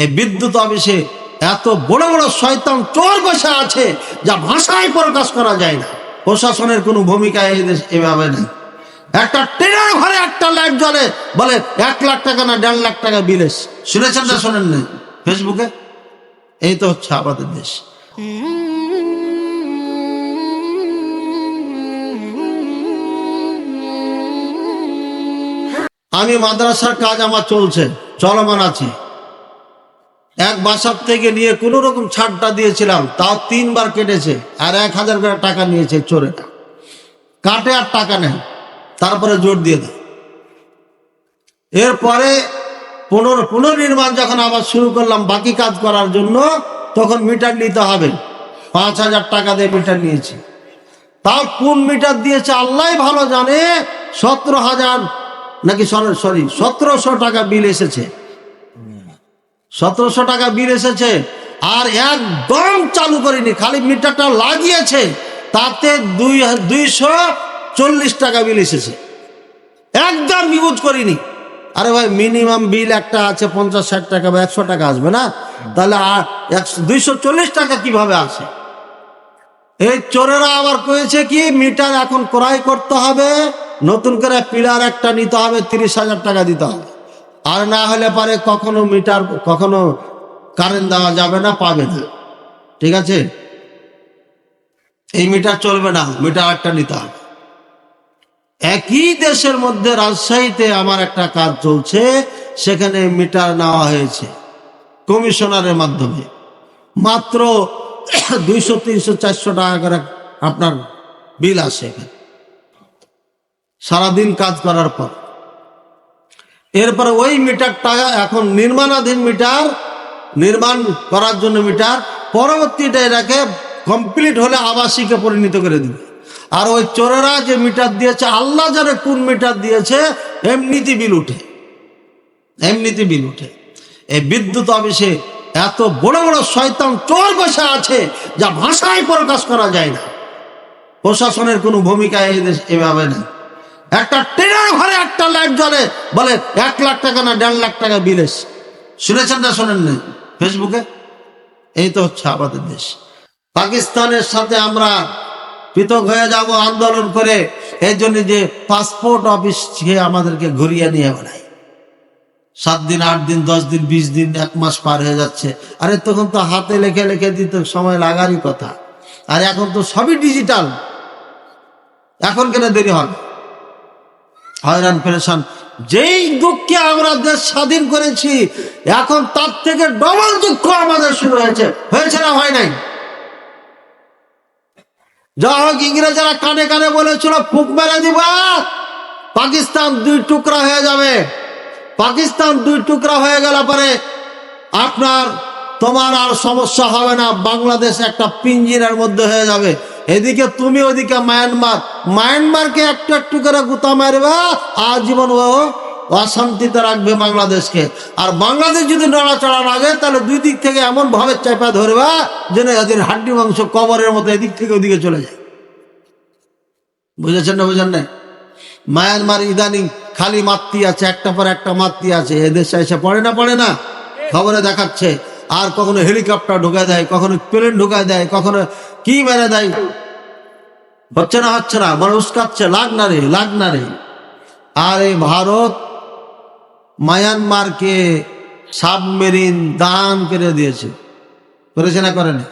এই বিদ্যুৎ অফিসে এত বড় বড় শয়তান চোর বসে আছে যা ভাষায় প্রকাশ করা যায় না। প্রশাসনের কোনো ভূমিকা এই দেশ এভাবে নেই। একটা ট্রেনের ঘরে একটা লাইট জ্বলে, বলে এক লাখ টাকা না দেড় লাখ টাকা বিল এসছে। শুনেছেন না, শোনেন না ফেসবুকে? এই তো হচ্ছে আমাদের দেশ। আমি মাদ্রাসার কাজ আমার চলছে, চলমান আছে। এক বাসার থেকে নিয়ে কোন রকম ছাড়টা দিয়েছিলাম, তাও তিনবার কেটেছে, আর এক হাজার করে টাকা নিয়েছে চোরেটা কাটে আর টাকা নেই, তারপরে জোর দিয়ে দেয় এরপরে পুনর পুনর্নির্মাণ যখন আবার শুরু করলাম বাকি কাজ করার জন্য, তখন মিটার নিতে হবে। পাঁচ হাজার টাকা দিয়ে মিটার নিয়েছি। তাও কোন মিটার দিয়েছে আল্লাহ ভালো জানে, সতেরো হাজার নাকি সরি, সতেরোশো টাকা বিল এসেছে। সতেরোশো টাকা বিল এসেছে আর একদম চালু করিনি, খালি মিটারটা লাগিয়েছে, তাতে দুই, দুইশো চল্লিশ টাকা বিল এসেছে। একদম ইউজ করিনি। আরে ভাই মিনিমাম বিল একটা আছে পঞ্চাশ, ষাট টাকা বা একশো টাকা আসবে না? তাহলে দুইশো চল্লিশ টাকা কীভাবে আসে? এই চোরেরা আবার কয়েছে কি, মিটার এখন ক্রয় করতে হবে, নতুন করে পিলার একটা নিতে হবে, তিরিশ হাজার টাকা দিতে হবে। আর না হলে পারে কখনো মিটার, কখনো কারেন্ট দেওয়া যাবে না, পাবে না। ঠিক আছে? এই মিটার চলবে না, মিটার একটা নিতে হবে। একই দেশের মধ্যে রাজশাহীতে আমার একটা কাজ চলছে, সেখানে মিটার নেওয়া হয়েছে কমিশনারের মাধ্যমে। মাত্র দুইশো, তিনশো, চারশো টাকা করে আপনার বিল আসে এখানে। সারাদিন কাজ করার পর। এরপরে ওই মিটারটা এখন নির্মাণাধীন মিটার, নির্মাণ করার জন্য মিটার, পরবর্তীটা এটাকে কমপ্লিট হলে আবাসিকে পরিণত করে দিবে। আর ওই চোরেরা যে মিটার দিয়েছে, আল্লাহ জানে কোন মিটার দিয়েছে এমনিতে বিল উঠে। এমনিতে বিল উঠে। এই বিদ্যুৎ অফিসে এত বড় বড় শয়তান চোর বসে আছে, যা ভাষায় প্রকাশ করা যায় না। প্রশাসনের কোনো ভূমিকা এই দেশ এভাবে নেই। একটা ট্রেনের ঘরে একটা লাইট জ্বলে, বলে এক লাখ টাকা না দেড় লাখ টাকা বিল এসছে। শুনেছেন না, শোনেন না ফেসবুকে? এই তো হচ্ছে আমাদের দেশ। পাকিস্তানের সাথে আমরা পৃথক হয়ে যাব আন্দোলন করে, এই জন্য যে পাসপোর্ট অফিস আমাদেরকে ঘুরিয়ে নিয়ে বেড়ায় সাত দিন, আট দিন, দশ দিন, বিশ দিন, এক মাস পার হয়ে যাচ্ছে। আরে তখন তো হাতে লেখে লেখে দিতে, সময় লাগারই কথা। আর এখন তো সবই ডিজিটাল। এখন কেন দেরি হবে? হয়রান, পেরেশান। যেই দুঃখে আমরা দেশ স্বাধীন করেছি, এখন তার থেকে ডবল দুঃখ আমাদের শুরু হয়েছে। হয়েছে না হয় নাই? যা হোক, ইংরেজরা কানে কানে বলেছিল, ফুক মেরে দিবা পাকিস্তান দুই টুকরা হয়ে যাবে। পাকিস্তান দুই টুকরা হয়ে গেল পরে আপনার, তোমার আর সমস্যা হবে না। বাংলাদেশ একটা পিঞ্জিরার মধ্যে হয়ে যাবে। এদিকে তুমি, ওদিকে মায়ানমার। মায়ানমারকে একটু একটু করে গুতা মারবে, আজীবন ও অশান্তিতে রাখবে বাংলাদেশকে। আর বাংলাদেশ যদি নড়াচড়া লাগে তাহলে দুই দিক থেকে এমন ভাবে চেপা ধরবে যেন এদের হাড্ডি মাংস কবরের মতো এদিক থেকে ওদিকে চলে যায়। বুঝেছেন না বুঝেন না মায়ানমার ইদানিং খালি মাতৃ আছে একটা পর একটা মাতৃ আছে। এদেশে এসে পড়ে না পড়ে না? খবরে দেখাচ্ছে। আর কখনো হেলিকপ্টার ঢুকায় দেয়, কখনো প্লেন ঢুকায় দেয়, কখনো কি মেরে দেয়? হচ্ছে না হচ্ছে না মানে উস্কাচ্ছে, লাগ না রে, লাগ না রে। আর এই ভারত, মায়ানমারকে সাবমেরিন দান করে দিয়েছে। করেছে না করে না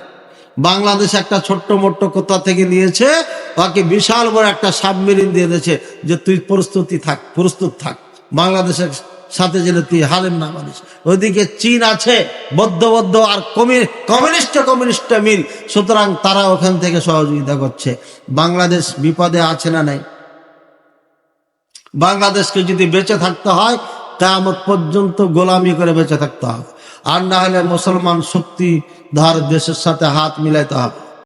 বাংলাদেশ একটা ছোট্ট মোট্ট কোথা থেকে নিয়েছে? ওকে বিশাল বড় একটা সাবমেরিন দিয়ে দিয়েছে যে তুই প্রস্তুতি থাক, প্রস্তুত থাক। বাংলাদেশের সাথে যেন তুই হারেন না মানিস। ওইদিকে চীন আছে বদ্ধ বদ্ধ আর কমিউনিস্ট কমিউনিস্ট মিল। সুতরাং তারা ওখান থেকে সহযোগিতা করছে। বাংলাদেশ বিপদে আছে না নাই? বাংলাদেশকে যদি বেঁচে থাকতে হয় কেমন পর্যন্ত গোলামি করে বেঁচে থাকতে হবে। আর না হলে মুসলমান শক্তিধর দেশের সাথে হাত মিলাইতে হবে।